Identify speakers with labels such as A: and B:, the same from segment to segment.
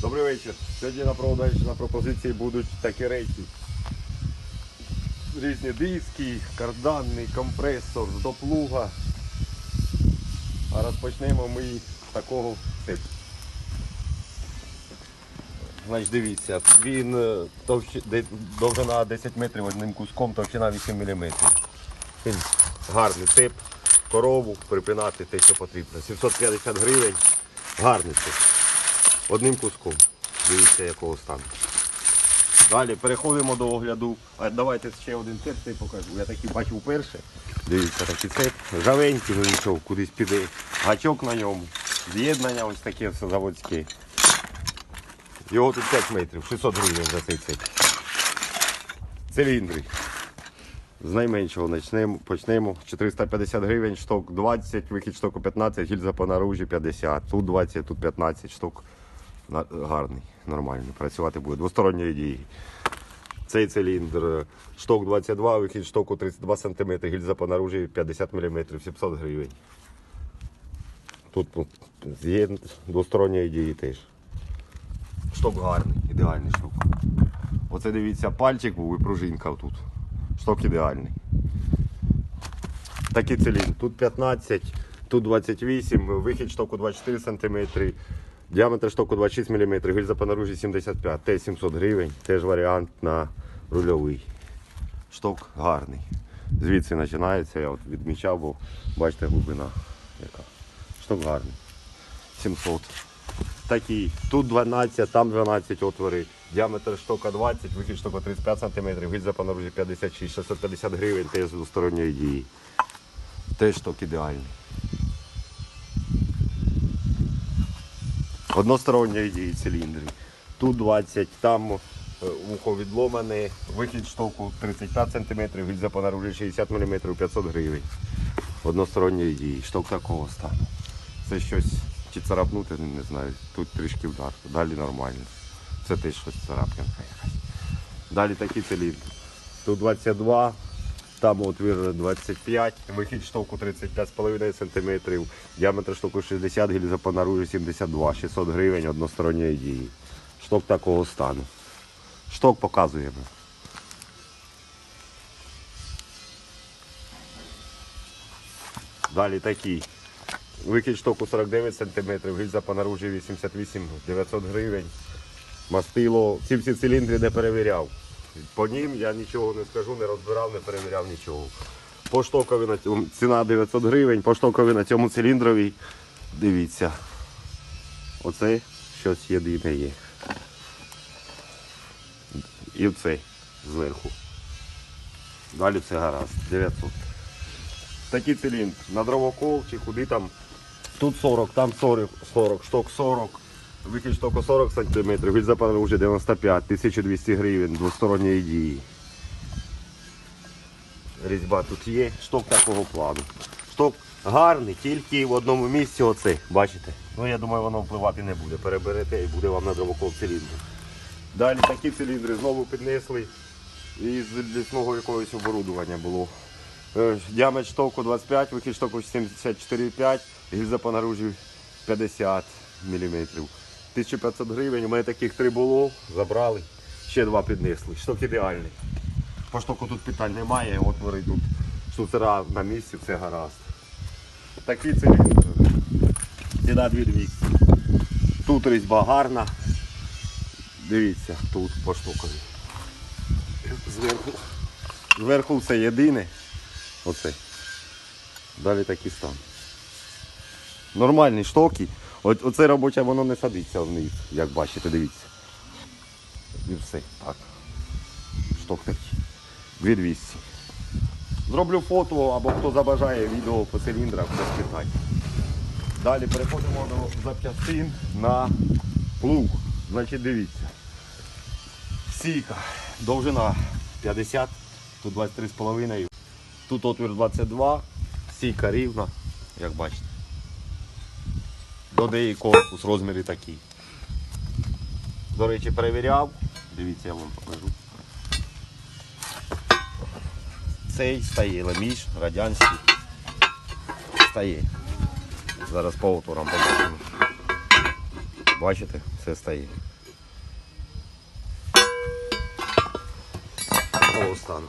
A: Добрий вечір. Сьогодні на продажі на пропозиції будуть такі речі. Різні диски, карданний компресор, доплуга. А розпочнемо ми з такого типу. Значить, дивіться, він е, товщ... довжина 10 метрів одним куском, товщина 8 мм. Гарний тип, корову припинати те, що потрібно. 750 гривень. Гарний тип. Одним куском. Дивіться, якого стану. Далі переходимо до огляду. А давайте ще один цеп цей покажу. Я такий бачив вперше. Дивіться, такий цеп. Жавенький, ну нічого, кудись піде. Гачок на ньому. З'єднання ось таке все заводське. Його тут 5 метрів, 600 гривень за цей цеп. Циліндри. З найменшого почнемо, почнемо. 450 гривень, шток 20, вихід штоку 15, гільза по наружі 50. Тут 20, тут 15 штук. Гарний, нормальний. Працювати буде. Двосторонньої дії. Цей циліндр шток 22, вихід штоку 32 см, гільза по наружі 50 мм, 700 гривень. Тут є двосторонньої дії теж. Шток гарний, ідеальний шток. Оце дивіться, пальчик був і пружинка тут. Шток ідеальний. Такий циліндр. Тут 15, тут 28, вихід штоку 24 см, діаметр штоку 26 мм, гільза по наружі 75, теж 700 гривень, теж варіант на рульовий. Шток гарний. Звідси починається, я от відмічав, бо бачите глибина яка. Шток гарний. 700. Такий. Тут 12, там 12 отвори. Діаметр штока 20, вихід штока 35 см, гільза по наружі 56, 650 гривень, теж з двосторонньої дії. Теж шток ідеальний. Односторонньої дії циліндри. Тут 20, там е, вухо відломане, вихід штоку 35 см, гільза по 60 мм, 500 гривень. Односторонньої дії. Шток такого стану. Це щось чи царапнути, не знаю. Тут трішки вдар. Далі нормально. Це теж щось царапинка якась. Далі такий циліндр. Тут 22, там отвір 25, вихід штовку 35,5 см, діаметр штоку 60, гільза по наружі 72, 600 гривень односторонньої дії. Шток такого стану. Шток показуємо. Далі такий. Вихід штоку 49 см, гільза по наружі 88 900 гривень. Мастило, ці всі циліндри не перевіряв. По ним я нічого не скажу, не розбирав, не перевіряв нічого. По штокові на цьому ціна 900 гривень, по штокові на цьому циліндрові. Дивіться. Оце щось єдине є. І оце зверху. Далі все гаразд. 900. Такий циліндр. На дровокол чи куди там. Тут 40, там 40, 40, шток 40. Вихід штоку 40 см, гільза по вже 95, 1200 гривень, двосторонньої дії. Різьба тут є, шток такого плану. Шток гарний, тільки в одному місці оце, бачите? Ну я думаю, воно впливати не буде. Переберете і буде вам на дровокол циліндр. Далі такі циліндри знову піднесли із лісного якогось оборудування було. Е, Діаметр штоку 25, вихід штоку 74,5, гільза по наружі 50 мм. 1500 гривень, у мене таких три було, забрали, ще два піднесли. Шток ідеальний. По штоку тут питань немає, отвори тут штуцера на місці, все гаразд. Такі циліндри. Ціна 2200. Тут різьба гарна. Дивіться, тут по штукові. Зверху. Зверху все єдине. Оце. Далі такий стан. Нормальні штоки. От, оце робоче воно не садиться вниз, як бачите, дивіться. І все. Так. Шток такий. 2200. Зроблю фото або хто забажає відео по циліндрах, без питань. Далі переходимо до запчастин на плуг. Значить, дивіться. Сіка. Довжина 50, тут 23,5. Тут отвір 22, сіка рівна, як бачите. Додає корпус, розміри такі. До речі, перевіряв. Дивіться, я вам покажу. Цей стає леміш, радянський. Стає. Зараз по отворам побачимо. Бачите, все стає. Стану.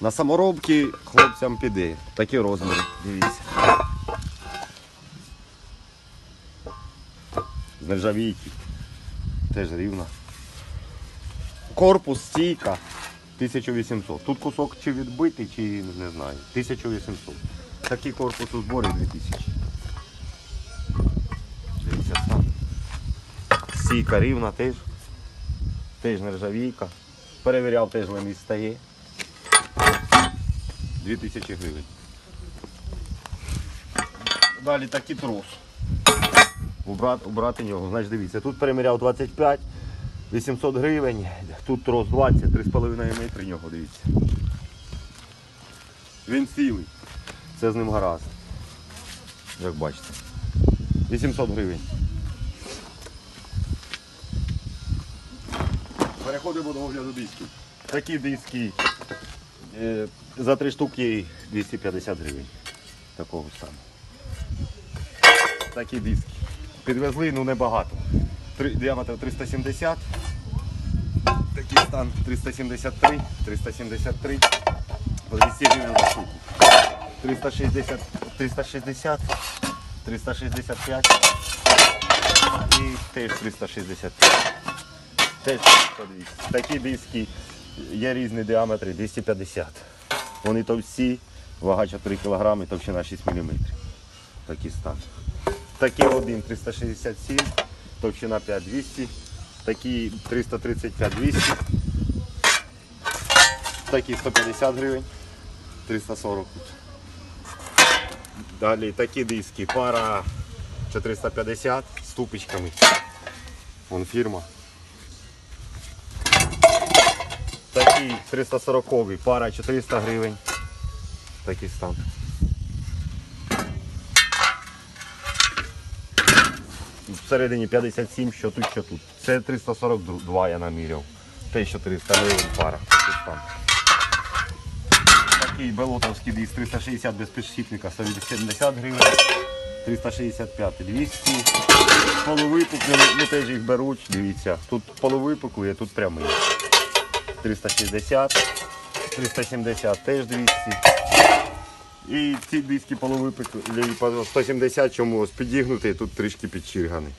A: На саморобки хлопцям піде. Такі розміри, дивіться. Нержавійки. Теж рівно. Корпус, стійка 1800. Тут кусок чи відбитий, чи не знаю. 1800. Такий корпус у зборі 2000. Дивіться стан. Стійка рівна теж. Теж нержавійка. Перевіряв, теж на місць стає. 2000 гривень. Далі такий трос. Убрати, убрати нього. Значить, дивіться, тут переміряв 25, 800 гривень, тут трос 20, 3,5 метри нього, дивіться. Він цілий. Це з ним гаразд. Як бачите. 800 гривень. Переходимо до огляду дисків. Такі диски е, за три штуки 250 гривень. Такого стану. Такі диски. Підвезли, ну небагато. Діаметр 370. Такий стан 373, 373. По 200 гривень за штуку. 360, 360, 365 і теж 365. Теж по 200. Такі диски є різні діаметри 250. Вони товсті, вага 4 кг, товщина 6 мм. Такий стан. Такі один 367, товщина 5200, такі 335 200, такі 150 гривень, 340 тут. Далі такі диски, пара 450 з тупичками. Вон фірма. Такий 340 пара 400 гривень. Такий стан. Всередині 57, що тут, що тут. Це 342 я наміряв. Те, що 300 гривень пара. Такий белотовський диск 360 без підшипника 170 гривень. 365 200. Половипуклі, ну теж їх беруть, дивіться. Тут половипуклі, а тут прямий. 360, 370 теж 200. І ці диски половипеклі по 170 чомусь підігнутий, тут трішки підчірганий.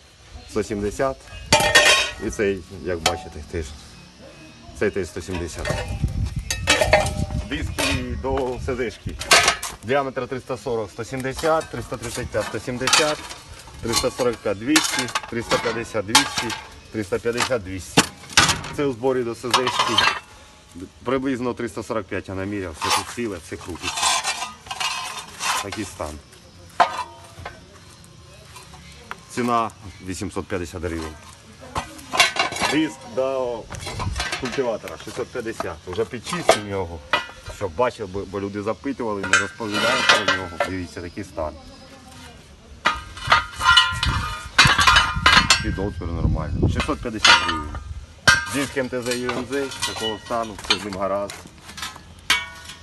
A: 170. І цей, як бачите, теж. Цей теж 170. Диски до СДшки. Діаметр 340, 170, 335, 170, 345, 200, 350, 200, 350, 200. Це у зборі до СЗшки. Приблизно 345 я наміряв, все тут ціле, все крутиться. Такий стан. Ціна 850 гривень. Диск до культиватора 650. Вже підчистив його, щоб бачив, бо- люди запитували, не розповідають про нього. Дивіться, такий стан. Під нормально. 650 гривень. Диск МТЗ ЮМЗ такого стану, все з ним гаразд.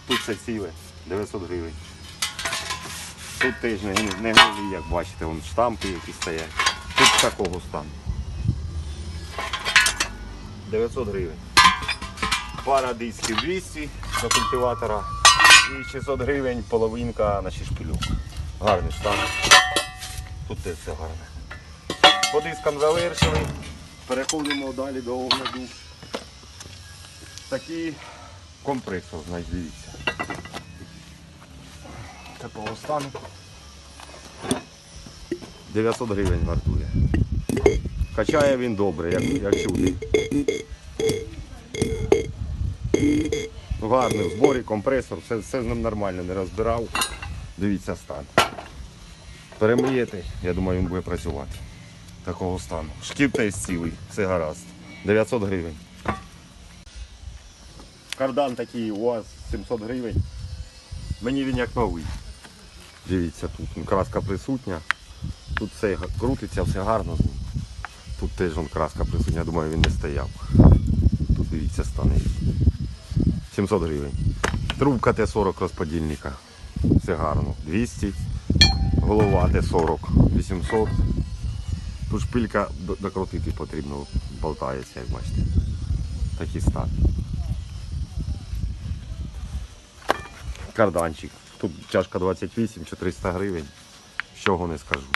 A: Тут все ціле, 900 гривень. Тут теж не, не гнилі, як бачите, вон штампи які стоять. Тут такого стану. 900 гривень. Пара дисків 200 до культиватора і 600 гривень половинка на шишпилюк. Гарний стан. Тут теж все гарне. По дискам завершили. Переходимо далі до огляду. Такий компресор, дивіться. Такого стану. 900 гривень вартує. Качає він добре, як, як чути. Гарний в зборі, компресор, все, все з ним нормально, не розбирав. Дивіться стан. Перемиєте, я думаю, він буде працювати. Такого стану. Шкіл теж цілий, все гаразд. 900 гривень. Кардан такий у вас 700 гривень. Мені він як новий. Дивіться, тут краска присутня. Тут все крутиться, все гарно. Тут теж краска присутня, я думаю, він не стояв. Тут дивіться стане. 700 гривень. Трубка Т-40 розподільника. Все гарно. 200. Голова Т-40 800. Тут шпилька докрутити потрібно, болтається, як бачите. Такий стан. Карданчик. Тут чашка 28 400 гривень. Чого не скажу.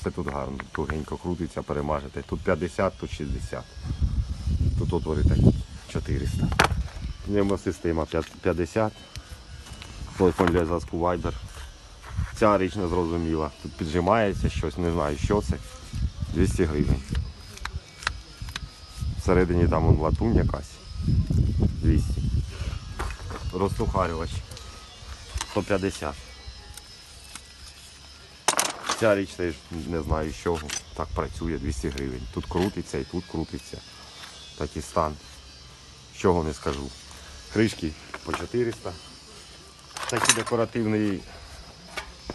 A: Все тут гарно, тугенько крутиться, перемажете. Тут 50, тут 60. Тут отвори такі 400. Пневмосистема 50. Телефон для зв'язку Viber. Ця річ не зрозуміла. Тут піджимається щось, не знаю, що це. 200 гривень. Всередині там вон латунь якась. 200. Розсухарювач. 150. Ця річ теж не знаю з чого. Так працює 200 гривень. Тут крутиться і тут крутиться. Такий стан. Чого не скажу. Кришки по 400. Такий декоративний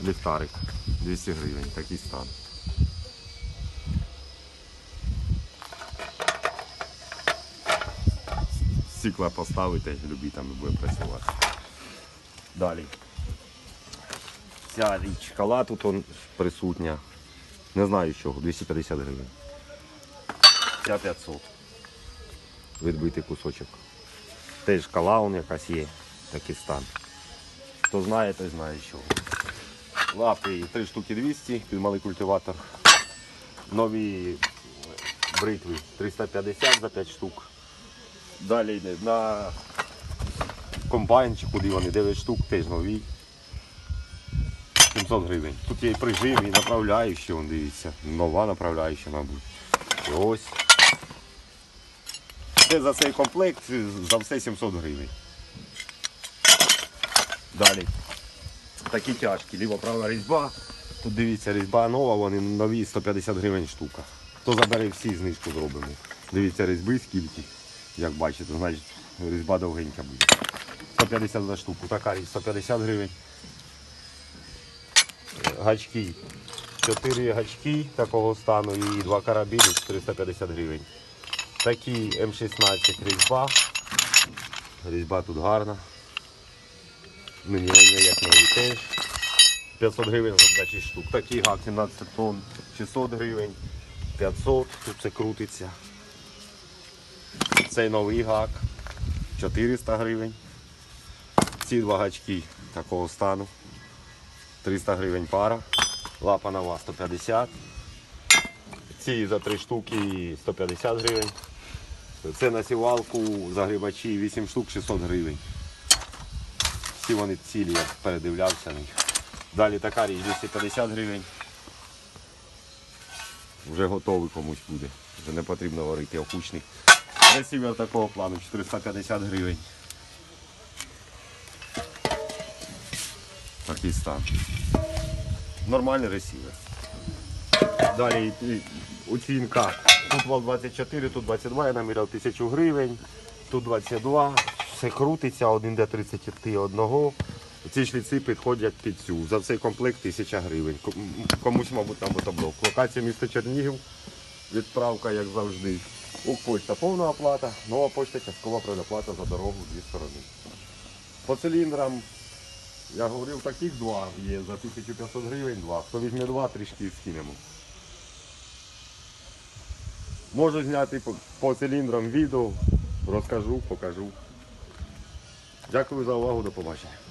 A: ліхтарик 200 гривень, такий стан. Стекла поставити, любі там буде працювати. Далі. Ця річ кала тут он присутня. Не знаю чого, 250 гривень. Ця 500. Відбитий кусочок. Теж кала он якась є, такий стан. Хто знає, той знає чого. Лапи 3 штуки 200 під малий культиватор. Нові бритви 350 за 5 штук. Далі на комбайн чи куди вони 9 штук, теж нові. 700 гривень. Тут є і прижим, і направляючі, вон дивіться. Нова направляюча, мабуть. І ось. Це за цей комплект за все 700 гривень. Далі. Такі тяжкі, ліво-права різьба. Тут дивіться, різьба нова, вони нові 150 гривень штука. Хто забере всі, знижку зробимо. Дивіться, різьби скільки. Як бачите, значить різьба довгенька буде. 150 за штуку. Така річ 150 гривень. Гачки. 4 гачки такого стану і 2 карабіни 450 гривень. Такі М16 різьба. Різьба тут гарна. Мені як нові теж. 500 гривень за 6 штук. Такий гак 17 тонн, 600 гривень, 500, тут це крутиться. Цей новий гак 400 гривень. Ці два гачки такого стану. 300 гривень пара. Лапа нова 150. Ці за 3 штуки 150 гривень. Це на сівалку загрібачі 8 штук 600 гривень. Всі вони цілі, я передивлявся на них. Далі така річ 250 гривень. Вже готовий комусь буде. Вже не потрібно варити окучник. Ресівер такого плану 450 гривень. Такий стан. Nормальний ресівер. Далі оцінка. Тут вал 24, тут 22, я наміряв 1000 гривень, тут 22, все крутиться, один до 31. Ці шліци підходять під цю. За цей комплект 1000 гривень. Комусь, мабуть, там мотоблок. Локація міста Чернігів. Відправка, як завжди. Укрпочта повна оплата, нова почта, часткова предоплата за дорогу дві сторони. По циліндрам, я говорив, таких два є за 1500 гривень два. Хто візьме два, трішки скинемо. Можу зняти по, по циліндрам відео, розкажу, покажу. Дякую за увагу, до побачення.